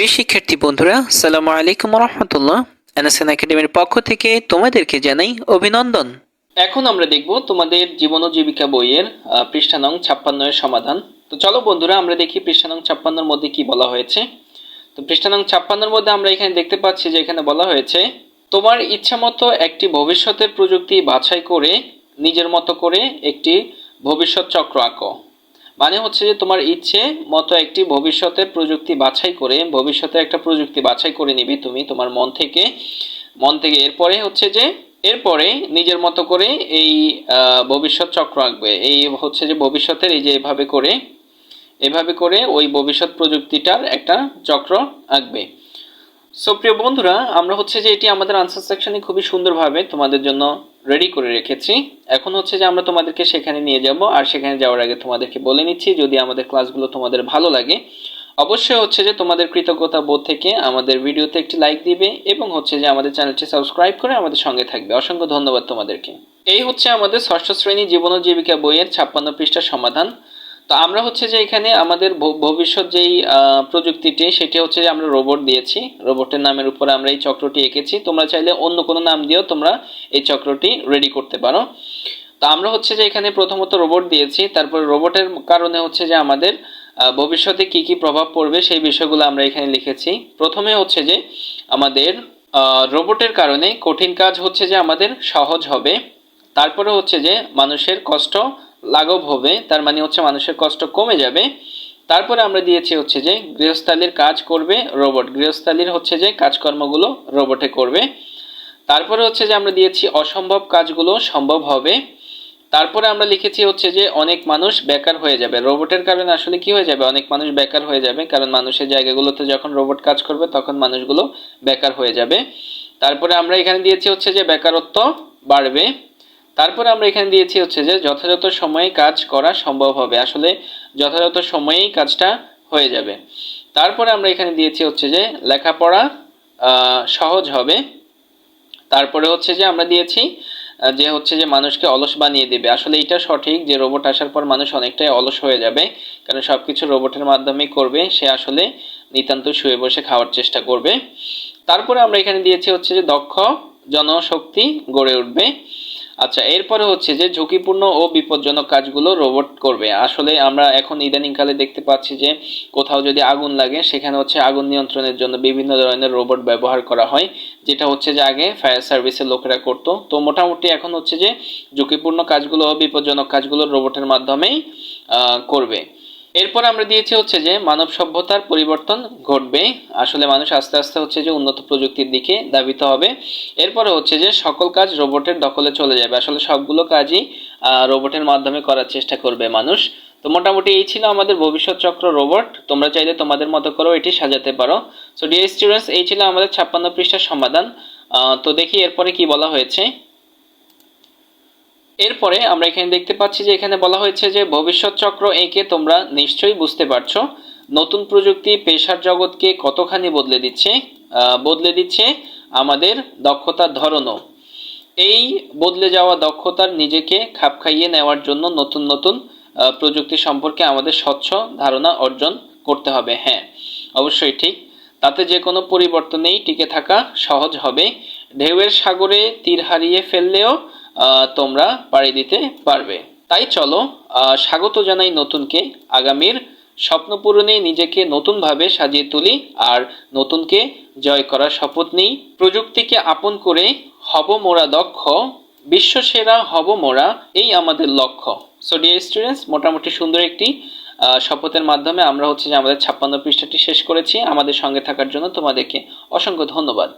প্রিয় শিক্ষার্থী বন্ধুরা সালাম আলাইকুম রহমতুল্লাহ এনএসএন একাডেমির পক্ষ থেকে তোমাদেরকে জানাই অভিনন্দন। এখন আমরা দেখব তোমাদের জীবন ও জীবিকা বইয়ের পৃষ্ঠা নং ছাপ্পান্ন এর সমাধান। তো চলো বন্ধুরা, আমরা দেখি পৃষ্ঠা নং ছাপ্পান্নর মধ্যে কি বলা হয়েছে। তো পৃষ্ঠা নং ছাপ্পান্নর মধ্যে আমরা এখানে দেখতে পাচ্ছি যে এখানে বলা হয়েছে, তোমার ইচ্ছা মতো একটি ভবিষ্যতের প্রযুক্তি বাছাই করে, নিজের মতো করে একটি ভবিষ্যৎ চক্র আঁকো। মানে হচ্ছে যে তোমার ইচ্ছে মতো একটি ভবিষ্যতের প্রযুক্তি বাছাই করে ভবিষ্যতে একটা প্রযুক্তি বাছাই করে নিবে তুমি তোমার মন থেকে। মন থেকে এরপরে হচ্ছে যে, এরপরে নিজের মতো করে এই ভবিষ্যৎ চক্র আঁকবে। এই হচ্ছে যে ভবিষ্যতের এই যে এভাবে করে এভাবে করে ওই ভবিষ্যৎ প্রযুক্তিটার একটা চক্র আঁকবে। সো প্রিয় বন্ধুরা, আমরা হচ্ছে যে এটি আমাদের আনসার সেকশনে খুবই সুন্দরভাবে তোমাদের জন্য রেডি করে রেখেছি। এখন হচ্ছে যে আমরা তোমাদেরকে সেখানে নিয়ে যাব, আর সেখানে যাওয়ার আগে তোমাদেরকে বলে নিচ্ছি, যদি আমাদের ক্লাসগুলো তোমাদের ভালো লাগে, অবশ্যই হচ্ছে যে তোমাদের কৃতজ্ঞতা বোধ থেকে আমাদের ভিডিওতে একটি লাইক দিবে, এবং হচ্ছে যে আমাদের চ্যানেলটি সাবস্ক্রাইব করে আমাদের সঙ্গে থাকবে। অসংখ্য ধন্যবাদ তোমাদেরকে। এই হচ্ছে আমাদের ষষ্ঠ শ্রেণি জীবন জীবিকা বইয়ের ছাপ্পান্ন পৃষ্ঠার সমাধান। তো আমরা হচ্ছে যে এখানে আমাদের ভবিষ্যৎ যেই প্রযুক্তিটি, সেটি হচ্ছে যে আমরা রোবট দিয়েছি। রোবটের নামের উপরে আমরা এই চক্রটি এঁকেছি। তোমরা চাইলে অন্য কোনো নাম দিয়েও তোমরা এই চক্রটি রেডি করতে পারো। তো আমরা হচ্ছে যে এখানে প্রথমত রোবট দিয়েছি। তারপর রোবটের কারণে হচ্ছে যে আমাদের ভবিষ্যতে কি কি প্রভাব পড়বে সেই বিষয়গুলো আমরা এখানে লিখেছি। প্রথমে হচ্ছে যে আমাদের রোবটের কারণে কঠিন কাজ হচ্ছে যে আমাদের সহজ হবে। তারপরে হচ্ছে যে মানুষের কষ্ট লাঘব হবে, তার মানে হচ্ছে মানুষের কষ্ট কমে যাবে। তারপরে আমরা দিয়েছি হচ্ছে যে গৃহস্থালির কাজ করবে, রোবট। গৃহস্থালির হচ্ছে যে কাজকর্মগুলো রোবটে করবে। তারপরে হচ্ছে যে আমরা দিয়েছি অসম্ভব কাজগুলো সম্ভব হবে। তারপরে আমরা লিখেছি হচ্ছে যে অনেক মানুষ বেকার হয়ে যাবে। রোবটের কারণে আসলে কি হয়ে যাবে? অনেক মানুষ বেকার হয়ে যাবে, কারণ মানুষের জায়গাগুলোতে যখন রোবট কাজ করবে, তখন মানুষগুলো বেকার হয়ে যাবে। তারপরে আমরা এখানে দিয়েছি হচ্ছে যে বেকারত্ব বাড়বে। তারপরে আমরা এখানে দিয়েছি হচ্ছে যে যথাযথ সময়ে কাজ করা সম্ভব হবে। আসলে যথাযথ সময়েই কাজটা হয়ে যাবে। তারপরে আমরা এখানে দিয়েছি হচ্ছে যে লেখাপড়া সহজ হবে। তারপরে হচ্ছে যে আমরা দিয়েছি যে হচ্ছে যে মানুষকে অলস বানিয়ে দেবে। আসলে এটা সঠিক যে রোবট আসার পর মানুষ অনেকটাই অলস হয়ে যাবে, কারণ সব কিছু রোবটের মাধ্যমেই করবে। সে আসলে নিতান্ত শুয়ে বসে খাওয়ার চেষ্টা করবে। তারপরে আমরা এখানে দিয়েছি হচ্ছে যে দক্ষ জনশক্তি গড়ে উঠবে। আচ্ছা এরপরে হচ্ছে যে ঝুঁকিপূর্ণ ও বিপজ্জনক কাজগুলো রোবট করবে। আসলে আমরা এখন ইদানিংকালে দেখতে পাচ্ছি যে কোথাও যদি আগুন লাগে, সেখানে হচ্ছে আগুন নিয়ন্ত্রণের জন্য বিভিন্ন ধরনের রোবট ব্যবহার করা হয়, যেটা হচ্ছে যে আগে ফায়ার সার্ভিসের লোকেরা করত। তো মোটামুটি এখন হচ্ছে যে ঝুঁকিপূর্ণ কাজগুলো ও বিপজ্জনক কাজগুলো রোবটের মাধ্যমেই করবে। এরপর আমরা দিয়েছি হচ্ছে যে মানব সভ্যতার পরিবর্তন ঘটবে। আসলে মানুষ আস্তে আস্তে হচ্ছে যে উন্নত প্রযুক্তির দিকে ধাবিত হবে। এরপরে হচ্ছে যে সকল কাজ রোবটের দখলে চলে যাবে। আসলে সবগুলো কাজই রোবটের মাধ্যমে করার চেষ্টা করবে মানুষ। তো মোটামুটি এই ছিল আমাদের ভবিষ্যৎ চক্র রোবট। তোমরা চাইলে তোমাদের মতো করেও এটি সাজাতে পারো। সো ডিয়ার স্টুডেন্টস এই ছিল আমাদের ছাপ্পান্ন পৃষ্ঠার সমাধান। তো দেখি এরপরে কি বলা হয়েছে। এরপরে আমরা এখানে দেখতে পাচ্ছি যে এখানে বলা হয়েছে যে ভবিষ্যৎ চক্র এঁকে তোমরা নিশ্চয়ই বুঝতে পারছ। নতুন প্রযুক্তি পেশার জগৎকে কতখানি বদলে দিচ্ছে? বদলে দিচ্ছে আমাদের দক্ষতার ধরনও। এই বদলে যাওয়া দক্ষতার নিজেকে খাপ খাইয়ে নেওয়ার জন্য নতুন নতুন প্রযুক্তি সম্পর্কে আমাদের স্বচ্ছ ধারণা অর্জন করতে হবে। হ্যাঁ অবশ্যই ঠিক। তাতে যে কোনো পরিবর্তনেই টিকে থাকা সহজ হবে। ঢেউয়ের সাগরে তীর হারিয়ে ফেললেও তোমরা পাড়ি দিতে পারবে। তাই চলো স্বাগত জানাই নতুনকে। আগামীর স্বপ্ন পূরণে নিজেকে নতুনভাবে সাজিয়ে তুলি আর নতুনকে জয় করার শপথ নিই। প্রযুক্তিকে আপন করে হব মোরা দক্ষ, বিশ্বসেরা হব মোরা, এই আমাদের লক্ষ্য। সো ডিয়ার স্টুডেন্টস মোটামুটি সুন্দর একটি শপথের মাধ্যমে আমরা হচ্ছে যে আমাদের ছাপ্পান্ন পৃষ্ঠাটি শেষ করেছি। আমাদের সঙ্গে থাকার জন্য তোমাদেরকে অসংখ্য ধন্যবাদ।